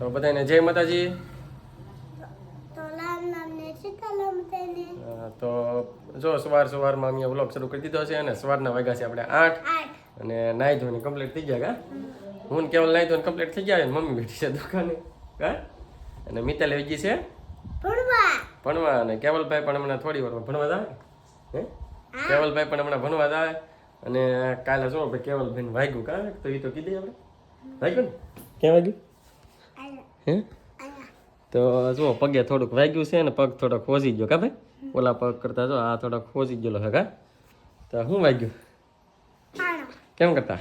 તો બધાને જય માતાજી. તો જો સવાર સવારમાં અમે વ્લોગ શરૂ કરી દીધો છે અને સવારના વાગ્યા છે આપણે આઠ. અને નાહી ધોઈને કમ્પ્લીટ થઈ ગયા કા? હું ને કેવલ નાહી ધોઈને કમ્પ્લીટ થઈ ગયા મમ્મી બેઠી છે દુકાને હા અને મિતાલ આવી ગઈ છે. ભણવા. અને કેવલભાઈ પણ હમણાં થોડી વારમાં ભણવા જાય. હે? કેવલભાઈ પણ હમણાં ભણવા જાય. અને કાલે જો ભાઈ કેવલભાઈને વાગ્યું કા? તો એ તો કીધી આપણે. વાગ્યું ને? ક્યાં વાગ્યું? હે? તો જો, પગે થોડુંક વાગ્યું છે ને પગ થોડોક ખોજી ગયો, કા ભાઈ? ઓલા પગ કરતા જો, આ થોડોક ખોજી ગયેલો હે કા? તો શું વાગ્યું? કેમ કરતા?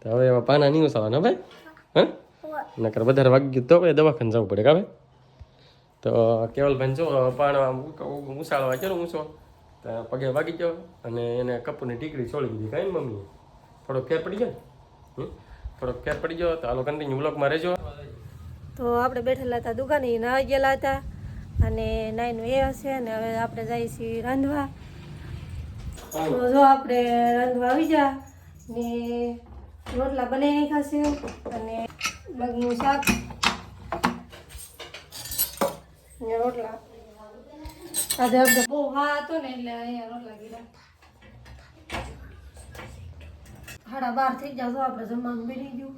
તો હવે એવા પાના નહીં ઉસાવાના, ભાઈ? હા? નકર વધારે વાગ્યું તો ભાઈ દવાખાને જવું પડે, કા ભાઈ? તો કેવલભાઈ જો, પાણો ઉસાળવા ગયો ઊંચો તો પગે વાગી ગયો અને એને કપૂરની ટીકડી છોડી દીધી, કાંઈ મમ્મીએ? થોડોક ફેર પડી ગયો ને? થોડોક ફેર પડી ગયો, તો હાલો કન્ટિન્યુ બ્લોગમાં રહેજો. તો આપણે બેઠેલા હતા દુકાને નાહી ગયેલા હતા. અને નાઈનું એ હશે અને હવે આપણે જઈએ છીએ રાંધવા. તો જો આપણે રાંધવા આવી જા ને રોટલા બનાવી ખાશે અને મગનું શાક ને રોટલા. આજે બહુ હા હતો ને એટલે અહીંયા રોટલા કીધા સાડા બાર થઈ ગયા તો આપણે જમવાનું બની ગયું.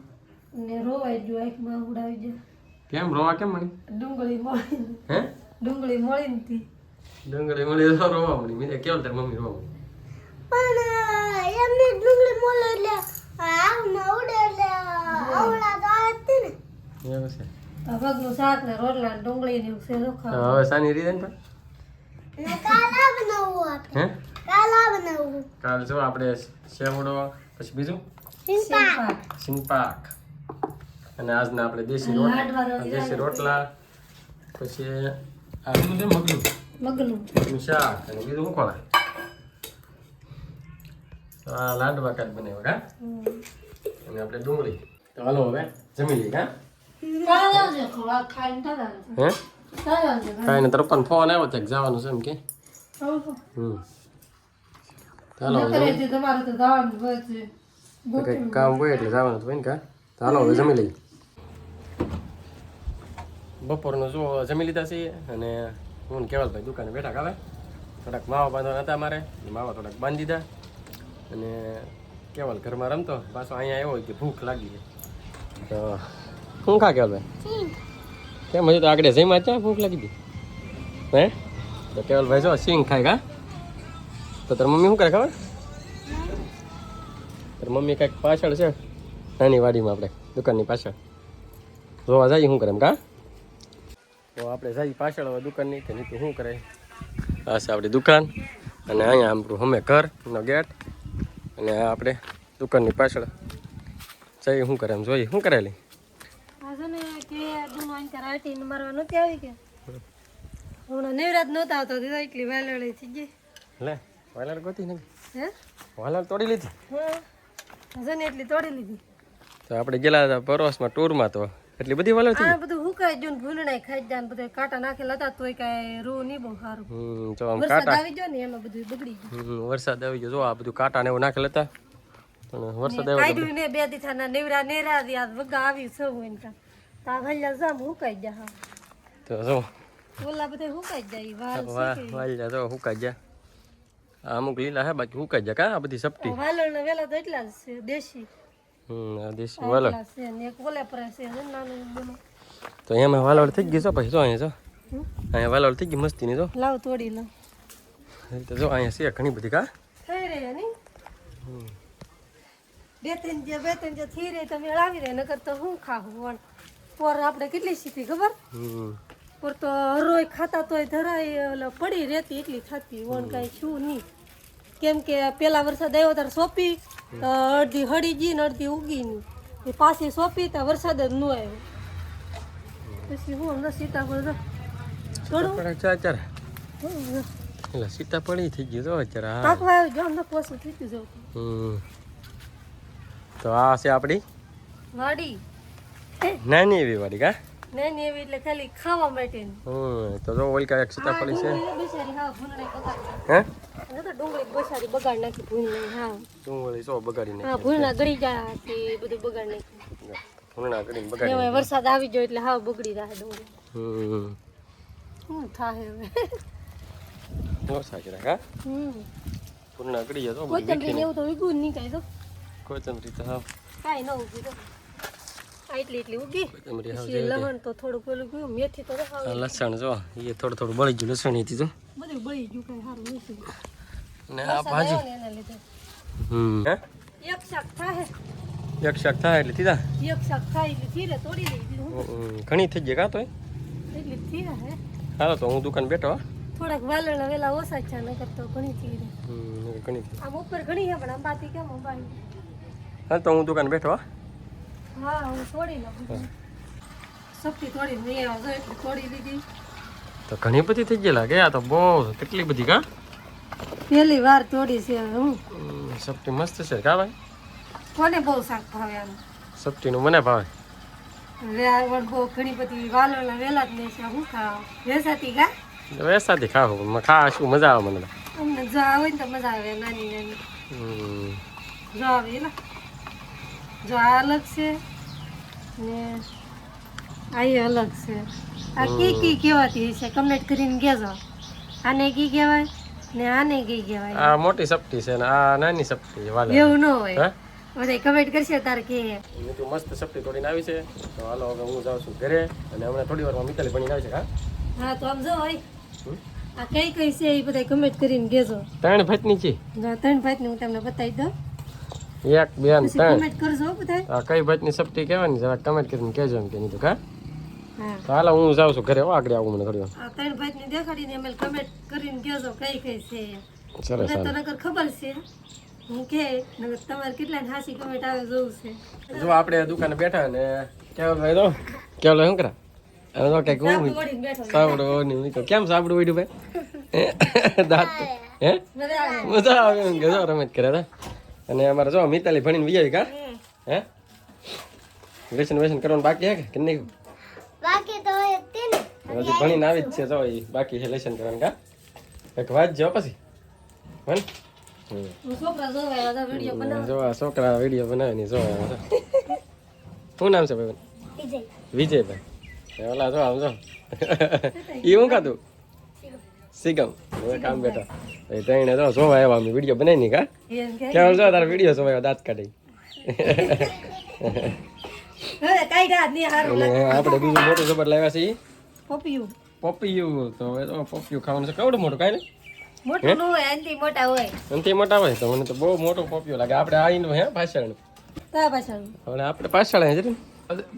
ને રોવાઈ ગયું આંખમાં ઉડાવી જાય કેમ રોવા કેમ મળી? ડુંગળી મળી હે? ડુંગળી મળી નથી ડુંગળી મળી તો રોવા મળી. મેં કેવું તાર મમ્મી રોવા મળી? પણ એમને ડુંગળી મોલો એટલે આમાં ઉડે એટલે આવડા તો આવે ને. એવું છે. પગનું શાક ને રોટલા ને ડુંગળી ને છે તો ખાવા હવે સાની રીતે ને કાલ આ બનાવવું હે? કાલ આ બનાવવું કાલ જો આપણે સેવડો પછી બીજું? સિંગપાક. અને આજના આપણે દેશી રોટલા. દેશી રોટલા. પછી આ શું છે મગનું. મગનું. શાક. અને બીજું શું તો આ લાડવા કાંઈક બનાવ્યો કા અને આપણે ડુંગળી. તો હાલો હવે જમી લઈએ કા કાંઈ ને તરફ ફોન આવ્યો ત્યાં જવાનું છે એમ કે. હમ. ચાલો તમારે તો જવાનું હોય છે કંઈક કામ હોય એટલે જવાનું તો કા હાલો હવે જમી લઈએ બપોરનું જો જમી લીધા છીએ અને હું કેવાલભાઈ દુકાને બેઠા કાવે થોડાક માવા બાંધવાના હતા મારે માવા થોડાક બાંધી દીધા અને કેવલ ઘરમાં રમતો પાછો અહીંયા આવ્યો હોય કે ભૂખ લાગી છે તો શું ખા કેવલભાઈ કેમ હજુ તો આગળ જઈમાં ક્યાં ભૂખ લાગી હતી હે તો કેવલભાઈ જો સિંગ ખાય કા તો તાર મમ્મી શું કરે ખબર? તાર મમ્મી કાંઈક પાછળ છે. નાની વાડીમાં આપણે દુકાનની પાછળ. જોવા જઈએ શું કરે એમ કા? તો આપણે જઈએ પાછળ હવે દુકાનની કે નીચે શું કરે? આ છે આપણી દુકાન. અને અહીંયા આપણું અમે ઘરનો ગેટ. અને આપણે દુકાનની પાછળ જઈએ શું કરે એમ જોઈએ. શું કરેલી છે કે આવી કે? હમણાં નવરાત નહોતા આવતો એટલી વેલડી થઈ ગઈ. લે. વાલર ગોતી ને હે? વાલર તોડી લીધી. હા? જને એટલી તોડી લીધી. તો આપણે ગેલા હતા પરોસમાં ટૂરમાં તો. એટલી બધી વાલર થઈ આ બધું હુકાઈ ગયું ને ભૂલણાય ખાઈ જાય ને બધા કાંટા નાખેલા હતા તોય કાંઈ રૂ નહીં બહુ સારું. હમ તો આમ કાંટા આવી ગયો ને એમાં બધું બગડી ગયું. વરસાદ આવી ગયો. જો આ બધું કાંટા ને એવું નાખેલા હતા પણ વરસાદ આવ્યો કાઢ્યું ને બે દીથાના નેવરા નેરા યાદ વગા આવી સૌ એમ તા હલ્યા જામ હુકાઈ જાય હા. તો જો. ઓલા બધા હુકાઈ જાય વાલ વાહ વાલ્યા તો હુકાઈ આ અમુક લીલા હે બાકી હુકાઈ ગયા કા આ બધી સપટી? વાલણ ને વેલા તો એટલા જ છે દેશી. હમ આ દેશી વાલણ. છે ને એક ઓલે પર છે ને નાનું તો એમાં વાલર થઈ ગઈ છો પછી જો અહીંયા જો. અહીંયા વાલર થઈ ગઈ મસ્તીની જો. લાવ તોડી લો. તો જો અહીંયા છે ઘણી બધી કા? થઈ રહી નહીં? બે ત્રણ જે બે ત્રણ જે થઈ રહી તમે લાવી રહી નકર તો હું ખાવું પણ પોર આપણે કેટલી સીધી ખબર? હમ. પોર તો હરોય ખાતા તોય ધરાય એટલે પડી રહેતી એટલી ખાતી વણ કાંઈ છું નહીં. કેમ કે પેલા વરસાદ આવ્યો ત્યારે સોંપી તો અડધી હળી ગઈ ને અડધી ઉગી નહીં એ પાછી સોંપી તો વરસાદ જ ન આવ્યો. પછી હું હમણાં સીતાફળ થોડું ચાર એટલે સીતાફળી થઈ ગયું તો અત્યારે પાકવા આવ્યો જો હમણાં પોસું થઈ ગયું જવું તો આ છે આપણી? વાડી. નાની એવી વાડી કા? નાની એવી એટલે ખાલી ખાવા માટે હમ તો જો ઓલકા એક સીતાફળી છે. બિચારી હા ભૂંગળી બગાડ હે? નાખી તો ડુંગળી બસારી બગાડ નાખી ભૂંગળી હા. ડુંગળી સો બગાડી હા ગળી તે બધું બગાડ નાખી. બગાડી એમાં વરસાદ આવી ગયો એટલે હા બગડી રહે ડુંગળી. હમ. શું થાય હવે? નો સાચી રાખ હા? હમ. ભૂંગળા ગળી તો બધું કોથમરી ને એવું તો જ તો. હાવ. કાંઈ ન તો. આ એટલી એટલી ઉગી હાવ તો થોડું પેલું ગયું મેથી તો લસણ જો એ થોડું થોડું બળી ગયું લસણ એથી તો. બધું બળી ગયું કાંઈ સારું નથી ને આ ભાજી. આવ્યો ને એના લીધે. હમ. હે? એક શાક થાય એક શાક થાય એટલે તીધા એક શાક થાય એટલે ધીરે તોડી લઈ ઘણી થઈ કાં તો એટલે ધીરે હે. હાલો તો હું દુકાન બેઠો થોડાક વાલણ વેલા ઓછા છે ન કરતો ઘણી ધીરે હમ, ઘણી થઈ આમ ઉપર ઘણી હે પણ અંબાતી કેમ અંબાઈ હા તો હું દુકાન બેઠો હા. હા હું થોડી લઉં થોડી નહીં આવ્યો એટલે તોડી લીધી. તો ઘણી બધી થઈ ગયેલા કે? આ તો બહુ કેટલી બધી કા? પહેલી વાર તોડી છે હું. હમ, મસ્ત છે કા ભાઈ? કોને બહુ શાક ભાવે આમ? સબ્જીનું મને ભાવે. વેવણ બહુ ઘણી બધી વાલોના વેલા જ નહીં છે. હું ખાવા? વેસાતી કા? વેસાથી ખાવું ખા શું મજા આવે મને તો. જો આવે ને તો મજા આવે નાની નાની હમ, જો આવે એલા જો આ અલગ છે ને આ અલગ છે. આ કી કી કહેવાતી છે. કમેન્ટ કરીને કહેજો. આને કી કહેવાય ને આને કી કહેવાય. આ મોટી સપટી છે ને આ નાની સપટી છે વાલે. એવું ન હોય. બધા કમેન્ટ કરશે તારે કે. મેં મસ્ત સબ્જી તોડીને આવી છે. તો હાલો હવે હું જાઉં છું ઘરે અને હમણાં થોડી વારમાં મિતાલી બનીને આવી છે હા? હા તો આમ જો હોય. આ કઈ કઈ છે એ બધા કમેન્ટ કરીને કહેજો. ત્રણ ભાતની છે. ત્રણ ભાતની હું તમને બતાવી દઉં. એક બે ને ત્રણ. કમેન્ટ કરજો હો કઈ ભાતની સબ્જી કહેવાની જરા કમેન્ટ કરીને કહેજો એમ કે નહીં તો કા? તો હાલો હું જાઉં છું ઘરે. હો આગળ આવું મને થોડી વાર આ ત્રણ ભાતની દેખાડીને અમે કમેન્ટ કરીને કહેજો કઈ કઈ છે. સરસ ખબર છે. હું કે નકર તમારે કેટલા હાસી કમેન્ટ આવે જોવું છે. જો આપણે દુકાને બેઠા ને તો? શું કરા હવે તો કંઈક સાબડો ને કેમ સાબડું વળ્યું ભાઈ? દાંત. હે? મજા આવે. એમ કે રમત કરે તા. અને અમારે જો મિતાલી ભણીને વિજય કા? હે? વેસન વેસન કરવાનું બાકી હે કે? કે નહીં? બાકી તો હજી ભણીને આવી જ છે જો એ બાકી છે લેસન કરવાનું કા? એક વાત જો પછી. હે. છોકરા વીડિયો બનાવ જો આ છોકરા વીડિયો બનાવે ને જો શું નામ છે ભાઈ વિજયભાઈ. ઓલા જો આમ જો. એ હું ખાતું સિગમ હવે કામ બેઠા. એ તઈને જો જોવા આવ્યા અમે વીડિયો બનાવી ની કા? એમ કે? કેવલ જો તારા વીડિયો આવ્યા દાંત કાઢી? નહીં આપણે બીજું મોટું જબર લાવ્યા છે પોપિયું. પોપિયું તો હવે તો પોપિયું ખાવાનું છે. કેવડું મોટું કાંઈ ને મોટું હોય આનથી મોટા હોય. એનાથી મોટા હોય તો મને તો બહુ મોટો પપૈયું લાગે. આપણે આઈનું હે પાછળ તા પાછળ હવે આપણે પાછળ હે જરી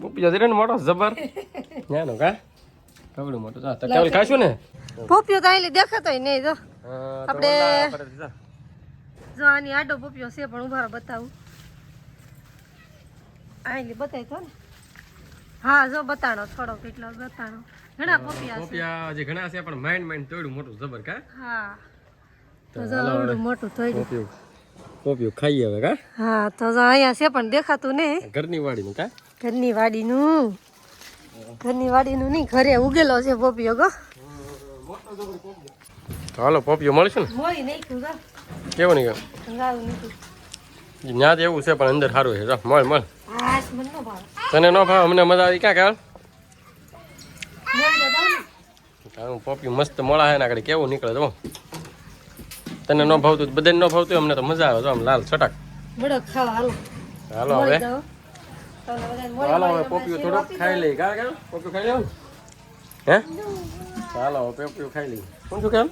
પપૈયો મોટો જબર. ન્યાનો કા? કેવડું મોટું. જા તો કેવલ ખાશું ને? પોપિયો તો આલી દેખાતો નહીં જો. આપણે- જા. આની આડો પોપિયો છે પણ ઉભારો બતાવું. આલી બતાવી તો ને? હા જો બતાડો થોડો કેટલો બતાડો. ઘણા પોપિયા છે. પોપિયા જે ઘણા છે પણ માઇન્ડ માઇન્ડ તોડ્યું મોટું જબર કા? હા. તો જો મોટું થઈ ગયું પોપિયું પોપિયું ખાઈએ હવે કા? હા તો જો અહીંયા છે પણ દેખાતું નહીં. ઘરની વાડીનું કા? ઘરની વાડીનું. ઘરની વાડીનું નહીં ઘરે ઉગેલો છે પોપિયો ગો. હાલો પોપિયું મળશું મોળી ને કેવું નહીં જ્ઞાત એવું છે પણ અંદર સારું છે. મળ મળ. તને ન ભાવ? અમને મજા આવી. ક્યાં કાલ? પોપિયું મસ્ત મોળા હે ને આગળ. કેવું નીકળે તો તને ન ભાવતું બધાને ન ભાવતું અમને તો મજા આવે. તો આમ લાલ છટાક. બડક ખાવા હાલો. હાલો હવે દઉં તમને બધાને મોળી હાલો હવે પોપિયું થોડુંક ખાઈ લઈ કા કાલ પોપિયું ખાઈ લેવું? હે? ચાલો હવે પોપિયું ખાઈ લઈ શું છું કેમ?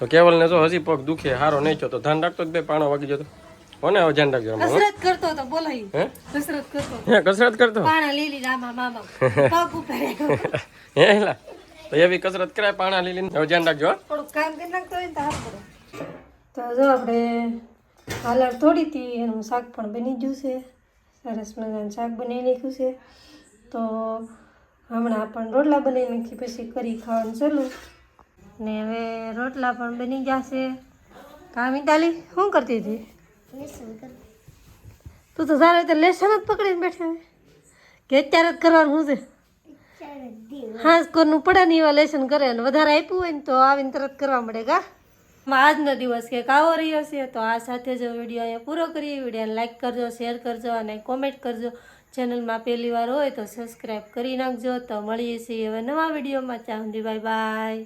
તો કેવલ ને જો હજી પગ દુખે હારો નહીં તો ધ્યાન રાખતો જ બે પાણો વાગી જતો કોને હવે ધ્યાન રાખજો? કસરત કરતો તો બોલાય. હે? કસરત કરતો હે કસરત કરતો? પાણા લીલી રામા મામા. પગ ઉપર હે એલા તો એવી કસરત કરાય પાણા લીલી હવે ધ્યાન રાખજો થોડું કામ કરી નાખતો હોય ને તો હાથ પડે. તો જો આપણે હાલર થોડી હતી એનું શાક પણ બની ગયું છે. સરસ મજાનું શાક બનાવી નાખ્યું છે. તો હમણાં પણ રોટલા બનાવી નાખી પછી કરી ખાવાનું ચાલુ. ને હવે રોટલા પણ બની જશે કા મિતાલી શું કરતી હતી? તું તો સારું તો લેસન જ પકડીને બેઠી કે અત્યારે જ કરવાનું શું છે? હા હાસ કોરનું પડે ને એવા લેસન કરે અને વધારે આપ્યું હોય ને તો આવીને તરત કરવા મળે કા? માં આજનો દિવસ કે કાવો રહ્યો છે, તો આ સાથે જ વીડિયો અહીંયા પૂરો કરીએ. વિડીયોને લાઈક કરજો શેર કરજો અને કોમેન્ટ કરજો. ચેનલમાં પહેલી વાર હોય તો સબસ્ક્રાઈબ કરી નાખજો. તો મળીએ છીએ હવે નવા વિડીયોમાં. ચાહુંદી બાય બાય